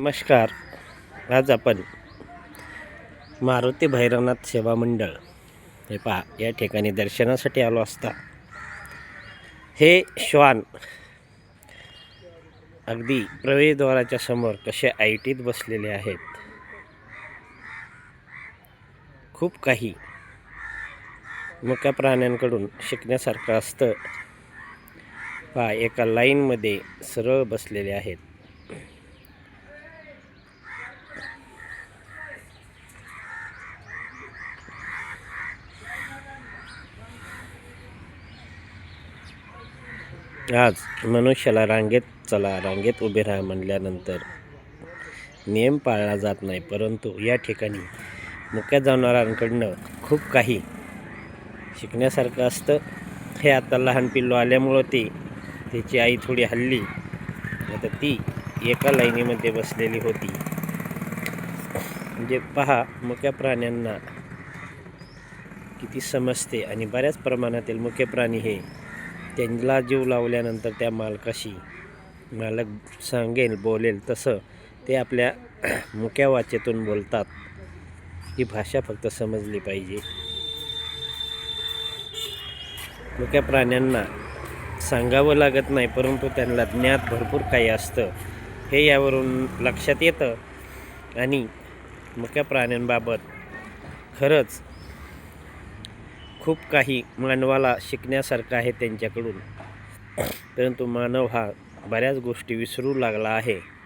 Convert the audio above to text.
नमस्कार. आज आपण मारुती भैरवनाथ सेवा मंडळ हे पहा या ठिकाणी दर्शनासाठी आलो असता. हे श्वान अगदी प्रवेशद्वाराच्या समोर कसे आयटीत बसलेले आहेत. खूप काही मुक्या प्राण्यांकडून शिकण्यासारखं असतं. पहा एका लाईनमध्ये सरळ बसलेले आहेत. आज मनुष्याला रांगेत चला रांगेत उभे राहा म्हणल्यानंतर नियम पाळला जात नाही परंतु या ठिकाणी मुक्या जनावरांकडनं खूप काही शिकण्यासारखं असतं. हे आता लहान पिल्लू आल्यामुळं ते त्याची आई थोडी हल्ली. आता ती एका लाईनीमध्ये बसलेली होती. म्हणजे पहा मुक्या प्राण्यांना किती समजते आणि बऱ्याच प्रमाणातील मुख्य प्राणी हे त्यांना जीव लावल्यानंतर त्या मालकाशी मालक सांगेल बोलेल तसं ते आपल्या मुक्या वाचेतून बोलतात. ही भाषा फक्त समजली पाहिजे. मुक्या प्राण्यांना सांगावं लागत नाही परंतु त्यांना ज्ञात भरपूर काही असतं. हे यावरून लक्षात येतं. आणि मुक्या प्राण्यांबाबत खरंच खूप काही मानवाला शिकण्यासारखं आहे त्यांच्याकडून. परंतु मानव हा बऱ्याच गोष्टी विसरू लागला आहे.